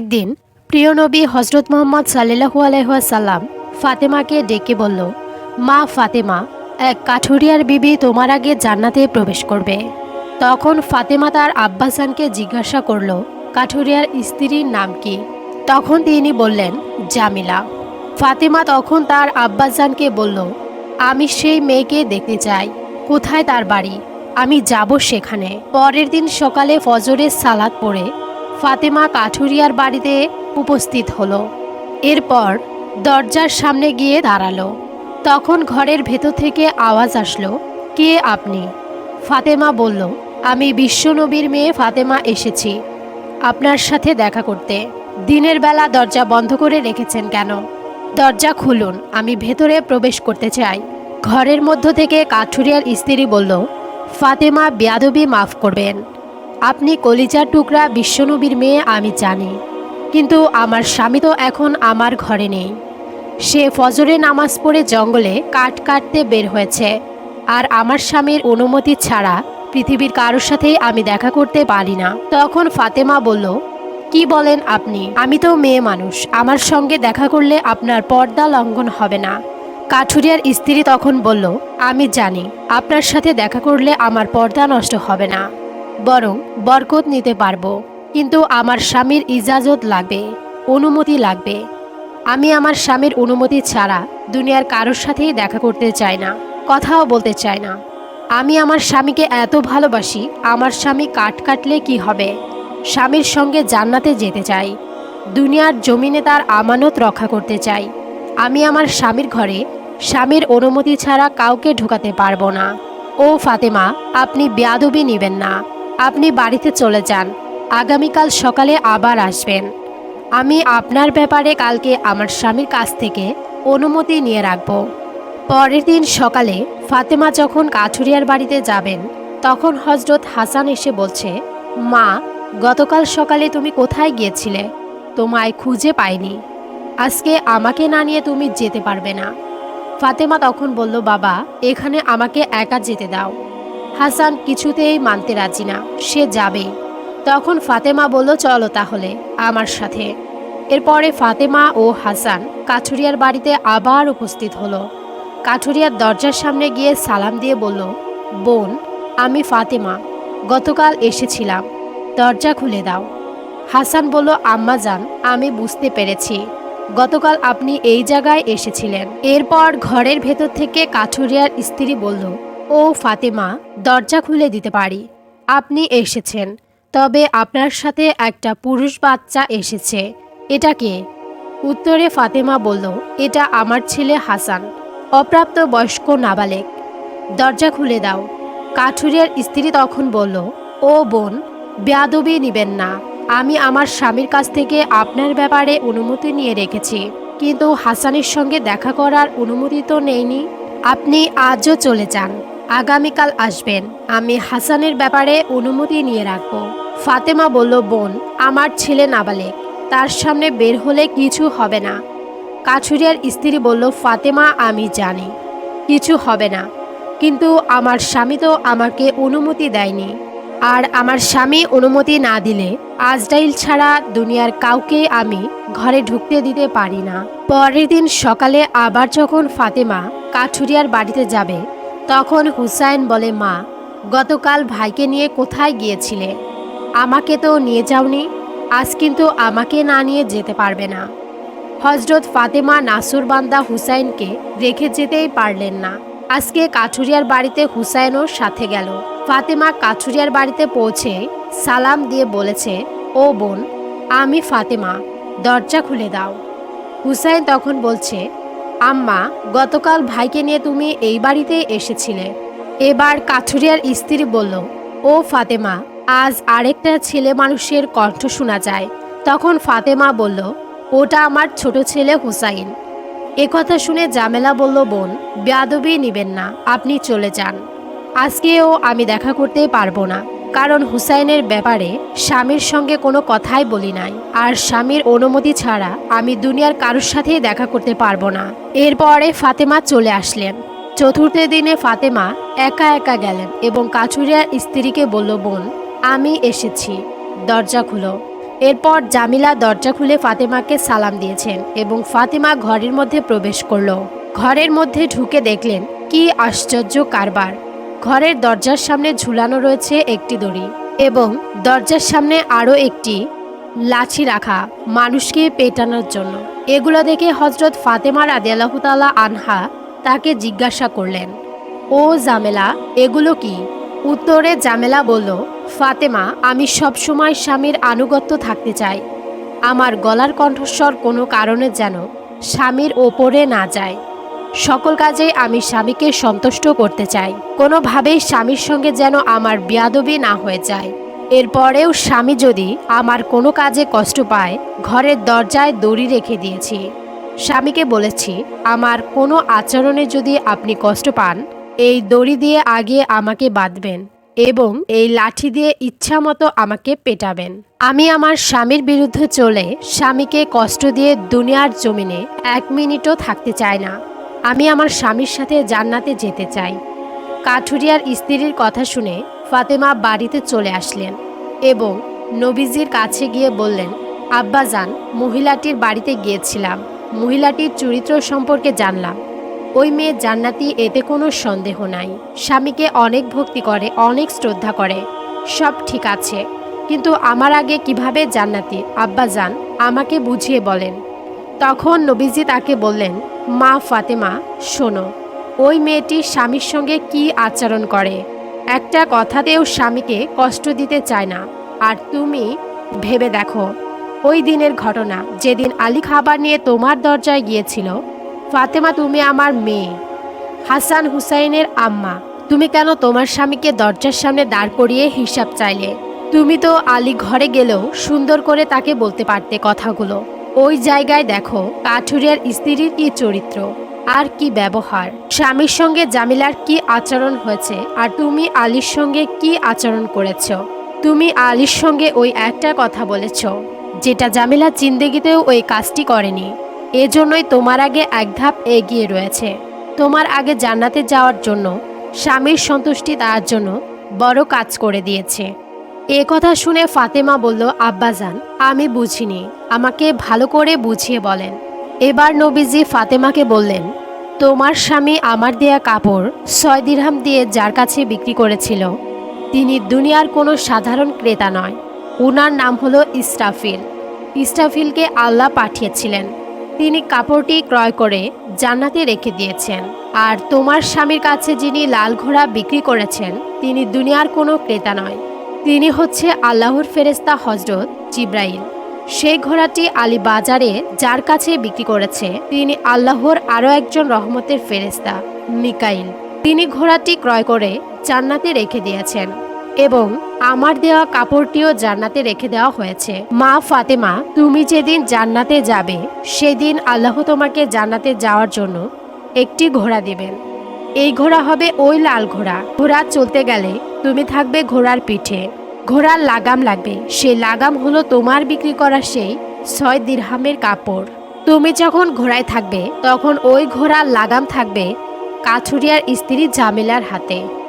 একদিন প্রিয় নবী হজরত মোহাম্মদ সাল্লাহু আলহাসাল্লাম ফাতেমাকে ডেকে বলল, মা ফাতেমা, এক কাঠুরিয়ার বিবি তোমার আগে জান্নাতে প্রবেশ করবে। তখন ফাতেমা তার আব্বাসানকে জিজ্ঞাসা করল, কাঠুরিয়ার স্ত্রীর নাম কি? তখন তিনি বললেন, জামিলা। ফাতেমা তখন তার আব্বাসানকে বলল, আমি সেই মেয়েকে দেখতে চাই। কোথায় তার বাড়ি? আমি যাব সেখানে। পরের দিন সকালে ফজরের সালাদ পড়ে ফাতেমা কাঠুরিয়ার বাড়িতে উপস্থিত হলো। এরপর দরজার সামনে গিয়ে দাঁড়াল। তখন ঘরের ভেতর থেকে আওয়াজ আসলো, কে আপনি? ফাতেমা বলল, আমি বিশ্বনবীর মেয়ে ফাতেমা এসেছি। আপনার সাথে দেখা করতে। দিনের বেলা দরজা বন্ধ করে রেখেছেন কেন? দরজা খুলুন, আমি ভেতরে প্রবেশ করতে চাই। ঘরের মধ্য থেকে কাঠুরিয়ার স্ত্রী বলল, ফাতেমা বেয়াদবি মাফ করবেন। আপনি কলিজার টুকরা বিশ্বনবীর মেয়ে, আমি জানি। কিন্তু আমার স্বামী তো এখন আমার ঘরে নেই। সে ফজরে নামাজ পড়ে জঙ্গলে কাঠ কাটতে বের হয়েছে। আর আমার স্বামীর অনুমতি ছাড়া পৃথিবীর কারোর সাথেই আমি দেখা করতে পারি না। তখন ফাতেমা বলল, কি বলেন আপনি? আমি তো মেয়ে মানুষ। আমার সঙ্গে দেখা করলে আপনার পর্দা লঙ্ঘন হবে না। কাঠুরিয়ার স্ত্রী তখন বলল, আমি জানি। আপনার সাথে দেখা করলে আমার পর্দা নষ্ট হবে না। বরং বরকত নিতে পারব। কিন্তু আমার স্বামীর ইজাজত লাগবে, অনুমতি লাগবে। আমি আমার স্বামীর অনুমতি ছাড়া দুনিয়ার কারোর সাথেই দেখা করতে চাই না, কথাও বলতে চাই না। আমি আমার স্বামীকে এত ভালোবাসি, আমার স্বামী কাট কাটলে কি হবে? স্বামীর সঙ্গে জান্নাতে যেতে চাই, দুনিয়ার জমিনে তার আমানত রক্ষা করতে চাই। আমি আমার স্বামীর ঘরে স্বামীর অনুমতি ছাড়া কাউকে ঢোকাতে পারব না। ও ফাতেমা, আপনি বেয়াদবি নেবেন না। আপনি বাড়িতে চলে যান। আগামীকাল সকালে আবার আসবেন। আমি আপনার ব্যাপারে কালকে আমার স্বামীর কাছ থেকে অনুমতি নিয়ে রাখব। পরের দিন সকালে ফাতেমা যখন কাঠুরিয়ার বাড়িতে যাবেন, তখন হজরত হাসান এসে বলছে, মা, গতকাল সকালে তুমি কোথায় গিয়েছিলে? তোমায় খুঁজে পাইনি। আজকে আমাকে না নিয়ে তুমি যেতে পারবে না। ফাতেমা তখন বলল, বাবা, এখানে আমাকে একা যেতে দাও। হাসান কিছুতেই মানতে রাজি না। সে যাবে। তখন ফাতেমা বলল, চলো তাহলে আমার সাথে। এরপরে ফাতেমা ও হাসান কাঠুরিয়ার বাড়িতে আবার উপস্থিত হলো। কাঠুরিয়ার দরজার সামনে গিয়ে সালাম দিয়ে বলল, বোন, আমি ফাতেমা। গতকাল এসেছিলাম। দরজা খুলে দাও। হাসান বলল, আম্মা যান, আমি বুঝতে পেরেছি। গতকাল আপনি এই জায়গায় এসেছিলেন। এরপর ঘরের ভেতর থেকে কাঠুরিয়ার স্ত্রী বলল ও ফাতেমা, দরজা খুলে দিতে পারি। আপনি এসেছেন। তবে আপনার সাথে একটা পুরুষ বাচ্চা এসেছে। এটা কে? উত্তরে ফাতেমা বলল, এটা আমার ছেলে হাসান অপ্রাপ্ত বয়স্ক নাবালেক। দরজা খুলে দাও। কাঠুরিয়ার স্ত্রী তখন বলল, ও বোন, বেয়াদবি নিবেন না। আমি আমার স্বামীর কাছ থেকে আপনার ব্যাপারে অনুমতি নিয়ে রেখেছি। কিন্তু হাসানের সঙ্গে দেখা করার অনুমতি তো নেইনি। আপনি আজও চলে যান। আগামীকাল আসবেন। আমি হাসানের ব্যাপারে অনুমতি নিয়ে রাখব। ফাতেমা বলল, বোন, আমার ছেলে নাবালেক। তার সামনে বের হলে কিছু হবে না। কাছুরিয়ার স্ত্রী বলল, ফাতেমা, আমি জানি। কিছু হবে না। কিন্তু আমার স্বামী তো আমাকে অনুমতি দেয়নি। আর আমার স্বামী অনুমতি না দিলে আজরাইল ছাড়া দুনিয়ার কাউকে আমি ঘরে ঢুকতে দিতে পারি না। পরের দিন সকালে আবার যখন ফাতেমা কাঠুরিয়ার বাড়িতে যাবে তখন হুসাইন বলে, মা, গতকাল ভাইকে নিয়ে কোথায় গিয়েছিলে? আমাকে তো নিয়ে যাওনি, আজ কিন্তু আমাকে না নিয়ে যেতে পারবে না। হজরত ফাতেমা নাসুরবান্দা হুসাইনকে রেখে যেতেই পারলেন না। আজকে কাঠুরিয়ার বাড়িতে হুসাইনও সাথে গেল। ফাতেমা কাঠুরিয়ার বাড়িতে পৌঁছে সালাম দিয়ে বলেছে, ও বোন, আমি ফাতেমা, দরজা খুলে দাও। হুসাইন তখন বলছে আম্মা, গতকাল ভাইকে নিয়ে তুমি এই বাড়িতে এসেছিলে। এবার কাঠুরিয়ার স্ত্রী বলল, ও ফাতেমা, আজ আরেকটা ছেলে মানুষের কণ্ঠ শোনা যায়। তখন ফাতেমা বলল, ওটা আমার ছোট ছেলে হুসাইন। একথা শুনে জামেলা বলল, বোন, বেয়াদবি নিবেন না, আপনি চলে যান। আজকেও আমি দেখা করতে পারব না। কারণ হুসাইনের ব্যাপারে স্বামীর সঙ্গে কোনো কথাই বলি নাই। আর স্বামীর অনুমতি ছাড়া আমি দুনিয়ার কারোর সাথেই দেখা করতে পারব না। এরপরে ফাতেমা চলে আসলেন। চতুর্থ দিনে ফাতেমা একা একা গেলেন এবং কাছুরিয়ার স্ত্রীকে বলল, বোন, আমি এসেছি। দরজা খুলো। এরপর জামিলা দরজা খুলে ফাতেমাকে সালাম দিয়েছেন এবং ফাতেমা ঘরের মধ্যে প্রবেশ করল। ঘরের মধ্যে ঢুকে দেখলেন, কি আশ্চর্য কারবার। ঘরের দরজার সামনে ঝুলানো রয়েছে একটি দড়ি এবং দরজার সামনে আরও একটি লাঠি রাখা মানুষকে পেটানোর জন্য। এগুলো দেখে হজরত ফাতেমা রাদিয়াল্লাহতালা আনহা তাকে জিজ্ঞাসা করলেন, ও জামেলা, এগুলো কি? উত্তরে জামেলা বলল, ফাতেমা, আমি সবসময় স্বামীর আনুগত্য থাকতে চাই। আমার গলার কণ্ঠস্বর কোনো কারণে যেন স্বামীর ওপরে না যায়। সকল কাজে আমি স্বামীকে সন্তুষ্ট করতে চাই। কোনোভাবেই স্বামীর সঙ্গে যেন আমার বিয়াদবি না হয়ে যায়। এরপরেও স্বামী যদি আমার কোনো কাজে কষ্ট পায়, ঘরের দরজায় দড়ি রেখে দিয়েছি। স্বামীকে বলেছি, আমার কোনো আচরণে যদি আপনি কষ্ট পান, এই দড়ি দিয়ে আগে আমাকে বাঁধবেন এবং এই লাঠি দিয়ে ইচ্ছা মতো আমাকে পেটাবেন। আমি আমার স্বামীর বিরুদ্ধে চলে স্বামীকে কষ্ট দিয়ে দুনিয়ার জমিনে এক মিনিটও থাকতে চাই না। আমি আমার স্বামীর সাথে জান্নাতে যেতে চাই। কাঠুরিয়ার স্ত্রীর কথা শুনে ফাতেমা বাড়িতে চলে আসলেন এবং নবীজির কাছে গিয়ে বললেন আব্বাজান মহিলাটির বাড়িতে গিয়েছিলাম। মহিলাটির চরিত্র সম্পর্কে জানলাম। ওই মেয়ে জান্নাতি, এতে কোনো সন্দেহ নাই। স্বামীকে অনেক ভক্তি করে, অনেক শ্রদ্ধা করে। সব ঠিক আছে। কিন্তু আমার আগে কীভাবে জান্নাতি? আব্বাজান আমাকে বুঝিয়ে বলেন। তখন নবীজি তাকে বললেন, মা ফাতেমা, শোনো, ওই মেয়েটি স্বামীর সঙ্গে কি আচরণ করে? একটা কথাতেও স্বামীকে কষ্ট দিতে চায় না। আর তুমি ভেবে দেখো, ওই দিনের ঘটনা, যেদিন আলী খাবার নিয়ে তোমার দরজায় গিয়েছিল, ফাতেমা তুমি আমার মেয়ে, হাসান হুসাইনের আম্মা। তুমি কেন তোমার স্বামীকে দরজার সামনে দাঁড় করিয়ে হিসাব চাইলে? তুমি তো আলী ঘরে গেলেও সুন্দর করে তাকে বলতে পারতে কথাগুলো। ওই জায়গায় দেখো কাঠুরিয়ার স্ত্রীর কি চরিত্র, আর কি ব্যবহার, স্বামীর সঙ্গে জামিলার কি আচরণ হয়েছে, আর তুমি আলীর সঙ্গে কি আচরণ করেছ? তুমি আলীর সঙ্গে ওই একটা কথা বলেছ, যেটা জামিলা জিন্দেগিতেও ওই কাজটি করেনি। এজন্যই তোমার আগে এক ধাপ এগিয়ে রয়েছে। তোমার আগে জান্নাতে যাওয়ার জন্য, স্বামীর সন্তুষ্টি তার জন্য বড় কাজ করে দিয়েছে। এ কথা শুনে ফাতেমা বলল, আব্বাজান আমি বুঝিনি। আমাকে ভালো করে বুঝিয়ে বলেন। এবার নবীজি ফাতেমাকে বললেন, তোমার স্বামী আমার দেয়া কাপড় ছয় দিরহাম দিয়ে যার কাছে বিক্রি করেছিল, তিনি দুনিয়ার কোনো সাধারণ ক্রেতা নয়। ওনার নাম হলো ইস্টাফিল ইস্টাফিলকে আল্লাহ পাঠিয়েছিলেন। তিনি কাপড়টি ক্রয় করে জান্নাতে রেখে দিয়েছেন। আর তোমার স্বামীর কাছে যিনি লাল ঘোড়া বিক্রি করেছেন, তিনি দুনিয়ার কোনো ক্রেতা নয়। তিনি হচ্ছে আল্লাহর ফেরেস্তা হজরত জিব্রাইল। সেই ঘোড়াটি আলী বাজারে যার কাছে বিক্রি করেছে, তিনি আল্লাহর আরও একজন রহমতের ফেরেস্তা মিকাইল। তিনি ঘোড়াটি ক্রয় করে জান্নাতে রেখে দিয়েছেন এবং আমার দেওয়া কাপড়টিও জান্নাতে রেখে দেওয়া হয়েছে। মা ফাতেমা, তুমি যেদিন জান্নাতে যাবে, সেদিন আল্লাহ তোমাকে জান্নাতে যাওয়ার জন্য একটি ঘোড়া দিবেন। এই ঘোড়া হবে ওই লাল ঘোড়া। ঘোড়া চলতে গেলে তুমি থাকবে ঘোড়ার পিঠে। ঘোড়ার লাগাম লাগবে। সেই লাগাম হলো তোমার বিক্রি করা সেই ছয় দিরহামের কাপড়। তুমি যখন ঘোড়ায় থাকবে, তখন ওই ঘোড়ার লাগাম থাকবে কাছুরিয়ার স্ত্রী জামিলার হাতে।